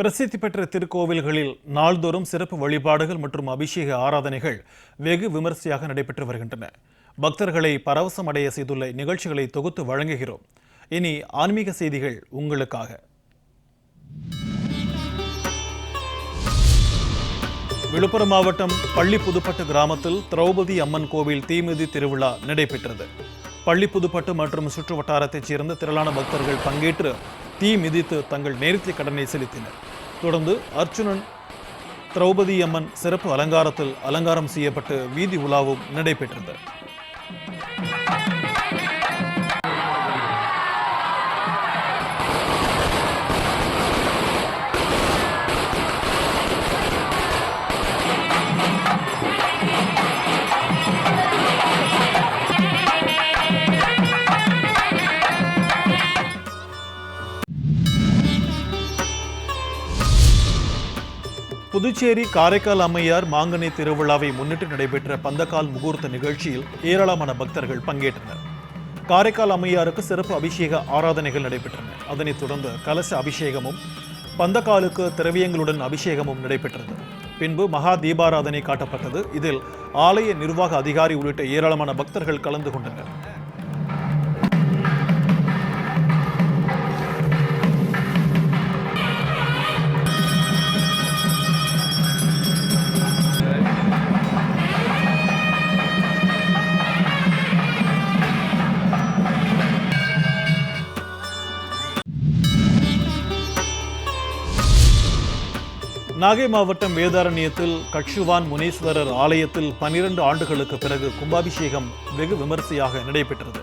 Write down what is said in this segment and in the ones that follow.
பிரசித்தி பெற்ற திருக்கோவில்களில் நாள்தோறும் சிறப்பு வழிபாடுகள் மற்றும் அபிஷேக ஆராதனைகள் வெகு விமரிசையாக நடைபெற்று வருகின்றன. பக்தர்களை பரவசம் அடைய செய்துள்ள நிகழ்ச்சிகளை தொகுத்து வழங்குகிறோம். இனி ஆன்மீக செய்திகள் உங்களுக்காக. விழுப்புரம் மாவட்டம் பள்ளி புதுப்பட்டு கிராமத்தில் திரௌபதி அம்மன் கோவில் தீமிதி திருவிழா நடைபெற்றது. பள்ளி புதுப்பட்டு மற்றும் சுற்று வட்டாரத்தைச் சேர்ந்த திரளான பக்தர்கள் பங்கேற்று தீ மிதித்து தங்கள் நேர்த்திக் கடனை செலுத்தினர். தொடர்ந்து அர்ச்சுனன் திரௌபதி அம்மன் சிறப்பு அலங்காரத்தில் அலங்காரம் செய்யப்பட்டு வீதி உலாவும் நடைபெற்றது புதுச்சேரி காரைக்கால் அம்மையார் மாங்கனி திருவிழாவை முன்னிட்டு நடைபெற்ற பந்தக்கால் முகூர்த்த நிகழ்ச்சியில் ஏராளமான பக்தர்கள் பங்கேற்றனர். காரைக்கால் அம்மையாருக்கு சிறப்பு அபிஷேக ஆராதனைகள் நடைபெற்றன. அதனைத் தொடர்ந்து கலச அபிஷேகமும் பந்தக்காலுக்கு திரவியங்களுடன் அபிஷேகமும் நடைபெற்றது. பின்பு மகா தீபாராதனை காட்டப்பட்டது. இதில் ஆலய நிர்வாக அதிகாரி உள்ளிட்ட ஏராளமான பக்தர்கள் கலந்து கொண்டனர். நாகை மாவட்டம் வேதாரண்யத்தில் கட்சுவான் முனீஸ்வரர் ஆலயத்தில் பனிரெண்டு ஆண்டுகளுக்கு பிறகு கும்பாபிஷேகம் வெகு விமரிசையாக நடைபெற்றது.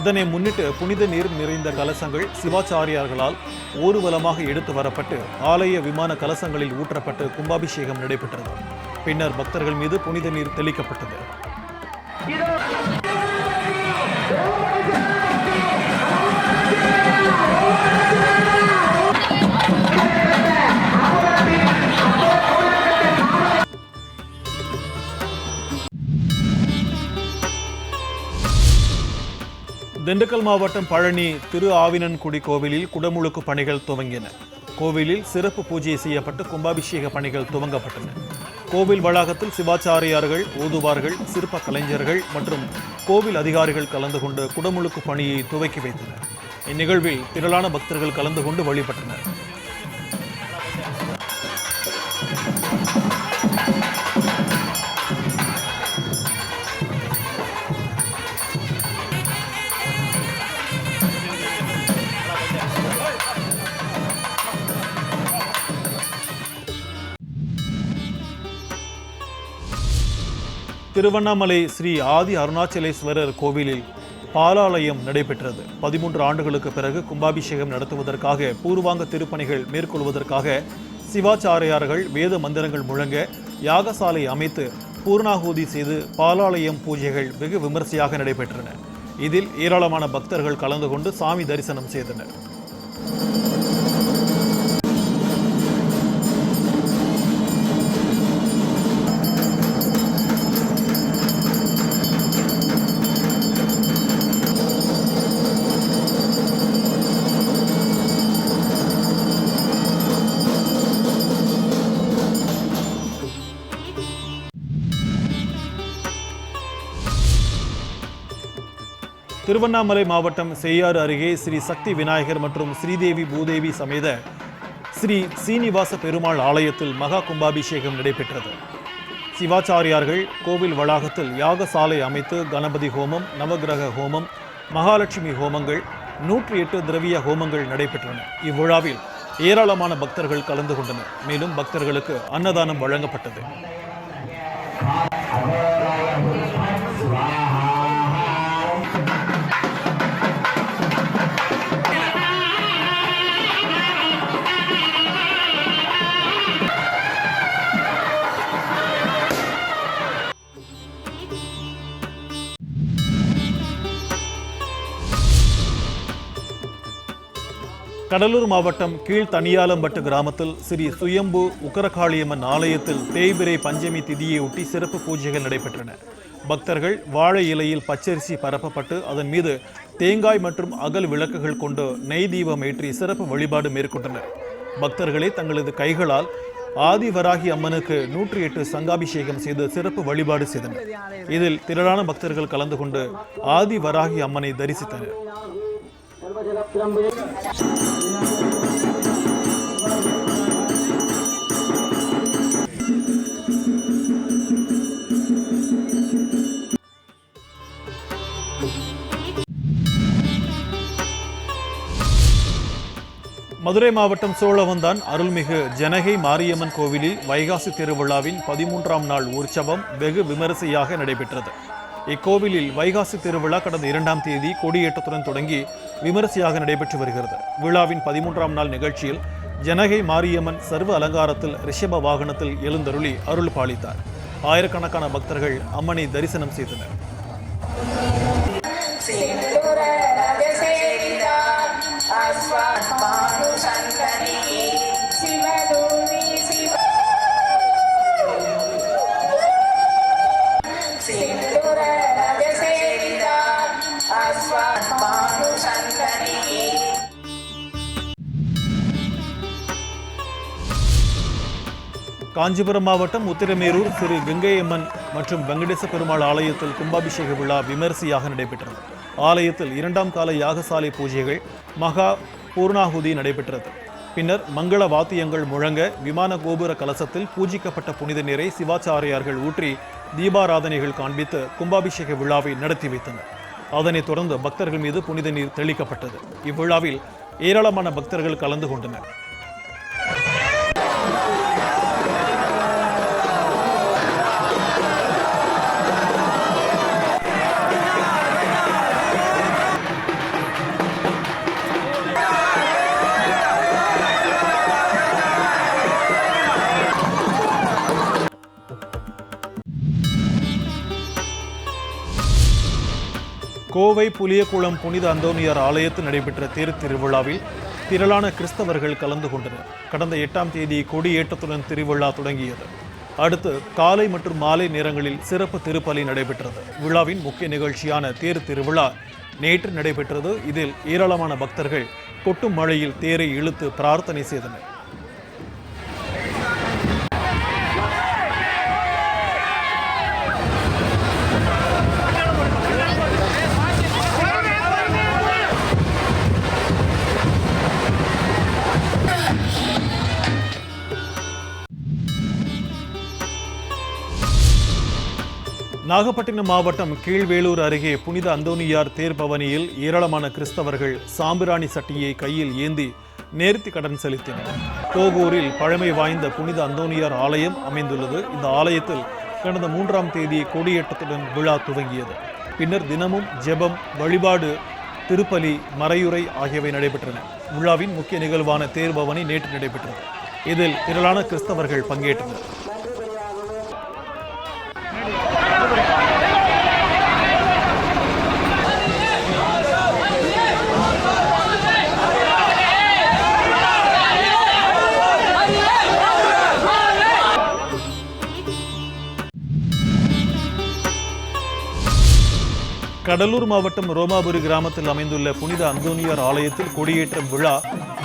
இதனை முன்னிட்டு புனித நீர் நிறைந்த கலசங்கள் சிவாச்சாரியார்களால் ஊர்வலமாக எடுத்து வரப்பட்டு ஆலய விமான கலசங்களில் ஊற்றப்பட்டு கும்பாபிஷேகம் நடைபெற்றது. பின்னர் பக்தர்கள் மீது புனித நீர் தெளிக்கப்பட்டது. திண்டுக்கல் மாவட்டம் பழனி திரு ஆவினன்குடி கோவிலில் குடமுழுக்கு பணிகள் துவங்கின. கோவிலில் சிறப்பு பூஜை செய்யப்பட்டு கும்பாபிஷேக பணிகள் துவங்கப்பட்டன. கோவில் வளாகத்தில் சிவாச்சாரியார்கள் ஓதுவார்கள் சிற்ப கலைஞர்கள் மற்றும் கோவில் அதிகாரிகள் கலந்து கொண்டு குடமுழுக்கு பணியை துவக்கி வைத்தனர். இந்நிகழ்வில் திரளான பக்தர்கள் கலந்து கொண்டு வழிபட்டனர். திருவண்ணாமலை ஸ்ரீ ஆதி அருணாச்சலேஸ்வரர் கோவிலில் பாலாலயம் நடைபெற்றது. பதிமூன்று ஆண்டுகளுக்கு பிறகு கும்பாபிஷேகம் நடத்துவதற்காக பூர்வாங்க திருப்பணிகள் மேற்கொள்வதற்காக சிவாச்சாரியார்கள் வேத மந்திரங்கள் முழங்க யாகசாலை அமைத்து பூர்ணாகூதி செய்து பாலாலயம் பூஜைகள் வெகு விமரிசையாக நடைபெற்றன. இதில் ஏராளமான பக்தர்கள் கலந்து கொண்டு சாமி தரிசனம் செய்தனர். திருவண்ணாமலை மாவட்டம் செய்யாறு அருகே ஸ்ரீ சக்தி விநாயகர் மற்றும் ஸ்ரீதேவி பூதேவி சமேத ஸ்ரீ சீனிவாச பெருமாள் ஆலயத்தில் மகா கும்பாபிஷேகம் நடைபெற்றது. சிவாச்சாரியார்கள் கோவில் வளாகத்தில் யாகசாலை அமைத்து கணபதி ஹோமம் நவகிரக ஹோமம் மகாலட்சுமி ஹோமங்கள் நூற்றி எட்டு திரவிய ஹோமங்கள் நடைபெற்றன. இவ்விழாவில் ஏராளமான பக்தர்கள் கலந்து கொண்டனர். மேலும் பக்தர்களுக்கு அன்னதானம் வழங்கப்பட்டது. கடலூர் மாவட்டம் கீழ் தனியாலம்பட்டு கிராமத்தில் ஸ்ரீ சுயம்பு உக்கரகாளியம்மன் ஆலயத்தில் தேய்பிரை பஞ்சமி திதியையொட்டி சிறப்பு பூஜைகள் நடைபெற்றன. பக்தர்கள் வாழை இலையில் பச்சரிசி பரப்பப்பட்டு அதன் மீது தேங்காய் மற்றும் அகல் விளக்குகள் கொண்டு நெய் தீபம் ஏற்றி சிறப்பு வழிபாடு மேற்கொண்டனர். பக்தர்களே தங்களது கைகளால் ஆதிவராகி அம்மனுக்கு நூற்றி எட்டு சங்காபிஷேகம் செய்து சிறப்பு வழிபாடு செய்தனர். இதில் திரளான பக்தர்கள் கலந்து கொண்டு ஆதிவராகி அம்மனை தரிசித்தனர். மதுரை மாவட்டம் சோழவந்தான் அருள்மிகு ஜனகை மாரியம்மன் கோவிலில் வைகாசி திருவிழாவின் பதிமூன்றாம் நாள் உற்சவம் வெகு விமரிசையாக நடைபெற்றது. இக்கோவிலில் வைகாசி திருவிழா கடந்த இரண்டாம் தேதி கொடியேற்றத்துடன் தொடங்கி விமரிசையாக நடைபெற்று வருகிறது. விழாவின் பதிமூன்றாம் நாள் நிகழ்ச்சியில் ஜனகை மாரியம்மன் சர்வ அலங்காரத்தில் ரிஷப வாகனத்தில் எழுந்தருளி அருள் பாலித்தார். ஆயிரக்கணக்கான பக்தர்கள் அம்மனை தரிசனம் செய்தனர். அஸ்வாத் பானு காஞ்சிபுரம் மாவட்டம் உத்திரமேரூர் திரு கங்கையம்மன் மற்றும் வெங்கடேச பெருமாள் ஆலயத்தில் கும்பாபிஷேக விழா விமரிசையாக நடைபெற்றது. ஆலயத்தில் இரண்டாம் கால யாகசாலை பூஜைகள் மகா பூர்ணாகுதி நடைபெற்றது. பின்னர் மங்கள வாத்தியங்கள் முழங்க விமான கோபுர கலசத்தில் பூஜிக்கப்பட்ட புனித நீரை சிவாச்சாரியார்கள் ஊற்றி தீபாராதனைகள் காண்பித்து கும்பாபிஷேக விழாவை நடத்தி வைத்தனர். அதனைத் தொடர்ந்து பக்தர்கள் மீது புனித நீர் தெளிக்கப்பட்டது. இவ்விழாவில் ஏராளமான பக்தர்கள் கலந்து கொண்டனர். கோவை புளியக்குளம் புனித அந்தோனியார் ஆலயத்தில் நடைபெற்ற தேர் திருவிழாவில் திரளான கிறிஸ்தவர்கள் கலந்து கொண்டனர். கடந்த எட்டாம் தேதி கொடியேற்றத்துடன் திருவிழா தொடங்கியது. அடுத்து காலை மற்றும் மாலை நேரங்களில் சிறப்பு திருப்பலி நடைபெற்றது. விழாவின் முக்கிய நிகழ்ச்சியான தேர் திருவிழா நேற்று நடைபெற்றது. இதில் ஏராளமான பக்தர்கள் கொட்டும் மழையில் தேரை இழுத்து பிரார்த்தனை செய்தனர். நாகப்பட்டினம் மாவட்டம் கீழ்வேலூர் அருகே புனித அந்தோனியார் தேர் பவனியில் ஏராளமான கிறிஸ்தவர்கள் சாம்பிராணி சட்டியை கையில் ஏந்தி நேர்த்தி கடன் செலுத்தினர். தோகூரில் பழமை வாய்ந்த புனித அந்தோனியார் ஆலயம் அமைந்துள்ளது. இந்த ஆலயத்தில் கடந்த மூன்றாம் தேதி கொடியேற்றத்துடன் விழா துவங்கியது. பின்னர் தினமும் ஜெபம் வழிபாடு திருப்பலி மறையுறை ஆகியவை நடைபெற்றன. விழாவின் முக்கிய நிகழ்வான தேர் பவனி நேற்று நடைபெற்றது. இதில் திரளான கிறிஸ்தவர்கள் பங்கேற்றனர். கடலூர் மாவட்டம் ரோமாபுரி கிராமத்தில் அமைந்துள்ள புனித அந்தோனியார் ஆலயத்தில் கொடியேற்றம் விழா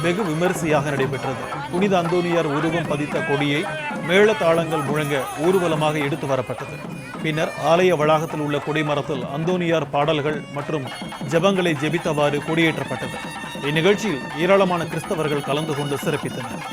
வெகு விமரிசையாக நடைபெற்றது. புனித அந்தோனியார் உருவம் பதித்த கொடியை மேளதாளங்கள் முழங்க ஊர்வலமாக எடுத்து வரப்பட்டது. பின்னர் ஆலய வளாகத்தில் உள்ள கொடிமரத்தில் அந்தோனியார் பாடல்கள் மற்றும் ஜெபங்களை ஜெபித்தவாறு கொடியேற்றப்பட்டது. இந்நிகழ்ச்சியில் ஏராளமான கிறிஸ்தவர்கள் கலந்து கொண்டு சிறப்பித்தனர்.